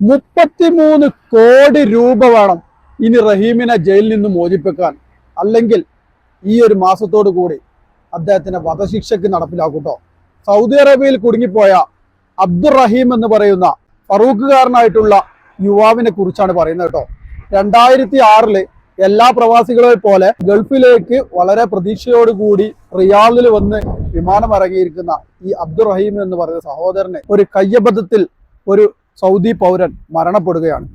മുപ്പത്തിമൂന്ന് കോടി രൂപ വേണം ഇനി റഹീമിനെ ജയിലിൽ നിന്ന് മോചിപ്പിക്കാൻ. അല്ലെങ്കിൽ ഈ ഒരു മാസത്തോടു കൂടി അദ്ദേഹത്തിന്റെ വധശിക്ഷയ്ക്ക് നടപ്പിലാക്കൂട്ടോ സൗദി അറേബ്യയിൽ കുടുങ്ങിപ്പോയ അബ്ദുറഹീം എന്ന് പറയുന്ന ഫറൂഖുകാരനായിട്ടുള്ള യുവാവിനെ കുറിച്ചാണ് പറയുന്നത് കേട്ടോ രണ്ടായിരത്തി ആറിൽ എല്ലാ പ്രവാസികളെ പോലെ ഗൾഫിലേക്ക് വളരെ പ്രതീക്ഷയോടുകൂടി റിയാദിൽ വന്ന് വിമാനം ഇറങ്ങിയിരിക്കുന്ന ഈ അബ്ദുറഹീം എന്ന് പറയുന്ന സഹോദരനെ ഒരു കയ്യബദ്ധത്തിൽ ഒരു സൗദി പൗരൻ മരണപ്പെടുകയാണ്.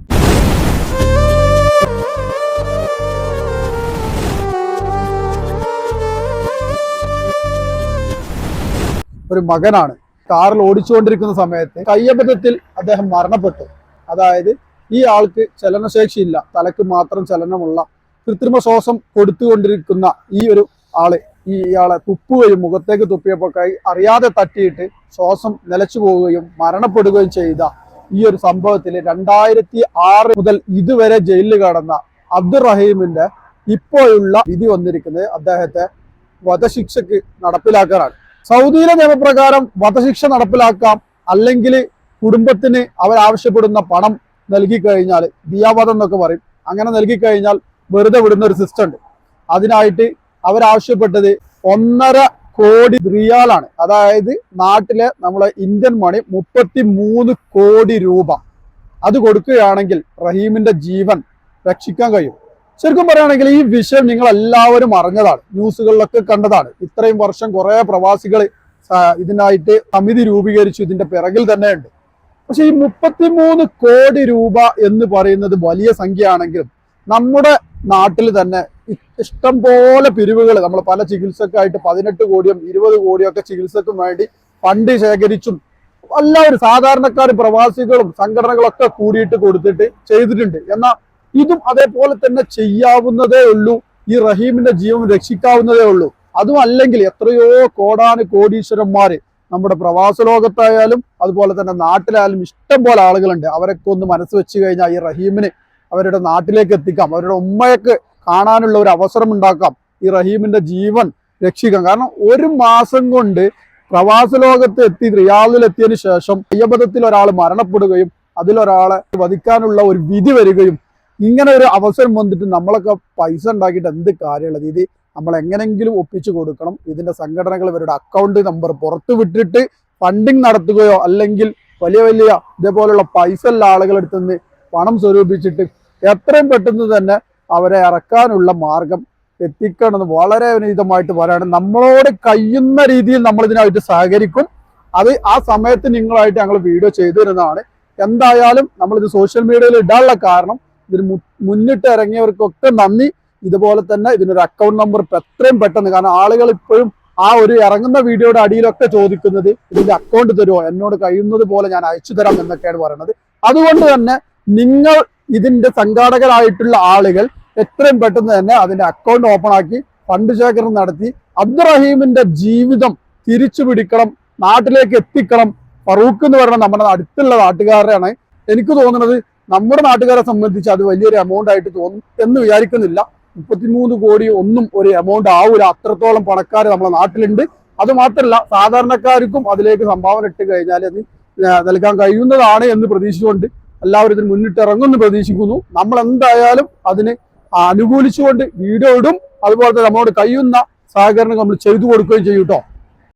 ഒരു മകനാണ്. കാറിൽ ഓടിച്ചുകൊണ്ടിരിക്കുന്ന സമയത്ത് കയ്യബദ്ധത്തിൽ അദ്ദേഹം മരണപ്പെട്ടു. അതായത് ഈ ആൾക്ക് ചലനശേഷിയില്ല. തലക്ക് മാത്രം ചലനമുള്ള കൃത്രിമ ശ്വാസം കൊടുത്തുകൊണ്ടിരിക്കുന്ന ഈ ഒരു ആൾ ഈ ഇയാളെ തുപ്പുകയും മുഖത്തേക്ക് തുപ്പിയപ്പോൾ കൈ അറിയാതെ തട്ടിയിട്ട് ശ്വാസം നിലച്ചു പോവുകയും മരണപ്പെടുകയും ചെയ്ത ഈ ഒരു സംഭവത്തിൽ രണ്ടായിരത്തി ആറ് മുതൽ ഇതുവരെ ജയിലിൽ കടന്ന അബ്ദുറഹീമിന്റെ ഇപ്പോഴുള്ള വിധി വന്നിരിക്കുന്നത് അദ്ദേഹത്തെ വധശിക്ഷക്ക് നടപ്പിലാക്കാനാണ്. സൗദിയിലെ നിയമപ്രകാരം വധശിക്ഷ നടപ്പിലാക്കാം അല്ലെങ്കിൽ കുടുംബത്തിന് അവരാവശ്യപ്പെടുന്ന പണം നൽകി കഴിഞ്ഞാൽ ദിയാവധം എന്നൊക്കെ പറയും. അങ്ങനെ നൽകി കഴിഞ്ഞാൽ വെറുതെ വിടുന്ന ഒരു സിസ്റ്റം ഉണ്ട്. അതിനായിട്ട് അവരാവശ്യപ്പെട്ടത് ഒന്നര കോടി റിയാലാണ്. അതായത് നാട്ടിലെ നമ്മളെ ഇന്ത്യൻ മണി മുപ്പത്തി മൂന്ന് കോടി രൂപ. അത് കൊടുക്കുകയാണെങ്കിൽ റഹീമിന്റെ ജീവൻ രക്ഷിക്കാൻ കഴിയും. ശരിക്കും പറയുകയാണെങ്കിൽ ഈ വിഷയം നിങ്ങൾ എല്ലാവരും അറിഞ്ഞതാണ്. ന്യൂസുകളിലൊക്കെ കണ്ടതാണ്. ഇത്രയും വർഷം കുറെ പ്രവാസികൾ ഇതിനായിട്ട് സമിതി രൂപീകരിച്ചു. ഇതിന്റെ പിറകിൽ തന്നെ ഉണ്ട് പക്ഷെ ഈ മുപ്പത്തിമൂന്ന് കോടി രൂപ എന്ന് പറയുന്നത് വലിയ സംഖ്യയാണെങ്കിലും നമ്മുടെ നാട്ടിൽ തന്നെ ഇ- ഇഷ്ടം പോലെ പിരിവുകൾ നമ്മൾ പല ചികിത്സക്കായിട്ട് പതിനെട്ട് കോടിയും ഇരുപത് കോടിയും ഒക്കെ ചികിത്സക്കും വേണ്ടി ഫണ്ട് ശേഖരിച്ചും എല്ലാവരും സാധാരണക്കാർ പ്രവാസികളും സംഘടനകളൊക്കെ കൂടിയിട്ട് കൊടുത്തിട്ട് ചെയ്തിട്ടുണ്ട്. എന്നാൽ ഇതും അതേപോലെ തന്നെ ചെയ്യാവുന്നതേ ഉള്ളൂ. ഈ റഹീമിന്റെ ജീവൻ രക്ഷിക്കാവുന്നതേ ഉള്ളൂ. അതും അല്ലെങ്കിൽ എത്രയോ കോടാന് കോടീശ്വരന്മാര് നമ്മുടെ പ്രവാസ ലോകത്തായാലും അതുപോലെ തന്നെ നാട്ടിലായാലും ഇഷ്ടം പോലെ ആളുകളുണ്ട്. അവരൊക്കെ ഒന്ന് മനസ്സ് വെച്ച് കഴിഞ്ഞാൽ ഈ റഹീമിന് അവരുടെ നാട്ടിലേക്ക് എത്തിക്കാം. അവരുടെ ഉമ്മയൊക്കെ കാണാനുള്ള ഒരു അവസരം ഉണ്ടാക്കാം. ഈ റഹീമിന്റെ ജീവൻ രക്ഷിക്കാം. കാരണം ഒരു മാസം കൊണ്ട് പ്രവാസ ലോകത്ത് എത്തി റിയാദിൽ എത്തിയതിനു ശേഷം അയ്യബദ്ധത്തിൽ ഒരാൾ മരണപ്പെടുകയും അതിലൊരാളെ വധിക്കാനുള്ള ഒരു വിധി വരികയും ഇങ്ങനെ ഒരു അവസരം വന്നിട്ട് നമ്മളൊക്കെ പൈസ ഉണ്ടാക്കിയിട്ട് എന്ത് കാര്യമുള്ളത്? ഇത് നമ്മൾ എങ്ങനെങ്കിലും ഒപ്പിച്ചു കൊടുക്കണം. ഇതിന്റെ സംഘടനകൾ ഇവരുടെ അക്കൗണ്ട് നമ്പർ പുറത്തു വിട്ടിട്ട് ഫണ്ടിങ് നടത്തുകയോ അല്ലെങ്കിൽ വലിയ വലിയ ഇതേപോലുള്ള പൈസ ഉള്ള ആളുകളെടുത്തുനിന്ന് പണം സ്വരൂപിച്ചിട്ട് എത്രയും പെട്ടെന്ന് തന്നെ അവരെ ഇറക്കാനുള്ള മാർഗം എത്തിക്കണമെന്ന് വളരെ വിനീതമായിട്ട് പറയാണ്. നമ്മളോട് കഴിയുന്ന രീതിയിൽ നമ്മൾ ഇതിനായിട്ട് സഹകരിക്കും. അത് ആ സമയത്ത് നിങ്ങളായിട്ട് ഞങ്ങൾ വീഡിയോ ചെയ്തു തരുന്നതാണ്. എന്തായാലും നമ്മളിത് സോഷ്യൽ മീഡിയയിൽ ഇടാനുള്ള കാരണം ഇതിന് മുന്നിട്ട് ഇറങ്ങിയവർക്കൊക്കെ നന്ദി. ഇതുപോലെ തന്നെ ഇതിനൊരു അക്കൗണ്ട് നമ്പർ ഇപ്പൊ എത്രയും പെട്ടെന്ന് കാരണം ആളുകൾ ഇപ്പോഴും ആ ഒരു ഇറങ്ങുന്ന വീഡിയോയുടെ അടിയിലൊക്കെ ചോദിക്കുന്നത് ഇതിന്റെ അക്കൗണ്ട് തരുമോ? എന്നോട് കഴിയുന്നത് പോലെ ഞാൻ അയച്ചു തരാം എന്നൊക്കെയാണ് പറയുന്നത്. അതുകൊണ്ട് തന്നെ നിങ്ങൾ ഇതിന്റെ സംഘാടകരായിട്ടുള്ള ആളുകൾ എത്രയും പെട്ടെന്ന് തന്നെ അതിന്റെ അക്കൗണ്ട് ഓപ്പൺ ആക്കി ഫണ്ട് ശേഖരണം നടത്തി അബ്ദുറഹീമിന്റെ ജീവിതം തിരിച്ചു പിടിക്കണം നാട്ടിലേക്ക് എത്തിക്കണം. ഫറൂഖ് എന്ന് പറയുന്ന നമ്മുടെ അടുത്തുള്ള നാട്ടുകാരാണ് എനിക്ക് തോന്നുന്നത് നമ്മുടെ നാട്ടുകാരെ സംബന്ധിച്ച് അത് വലിയൊരു എമൗണ്ട് ആയിട്ട് തോന്നും എന്ന് വിചാരിക്കുന്നില്ല. മുപ്പത്തിമൂന്ന് കോടി ഒന്നും ഒരു എമൗണ്ട് ആവൂല. അത്രത്തോളം പണക്കാർ നമ്മുടെ നാട്ടിലുണ്ട്. അത് മാത്രമല്ല സാധാരണക്കാർക്കും അതിലേക്ക് സംഭാവന ഇട്ട് കഴിഞ്ഞാൽ അത് നൽകാൻ കഴിയുന്നതാണ് എന്ന് പ്രതീക്ഷിച്ചുകൊണ്ട് എല്ലാവരും ഇതിന് മുന്നിട്ടിറങ്ങുമെന്ന് പ്രതീക്ഷിക്കുന്നു. നമ്മൾ എന്തായാലും അതിന് അനുകൂലിച്ചുകൊണ്ട് ഇടും. അതുപോലെ തന്നെ നമ്മളോട് കഴിയുന്ന സഹകരണം നമ്മൾ ചെയ്തു കൊടുക്കുകയും ചെയ്യും കേട്ടോ.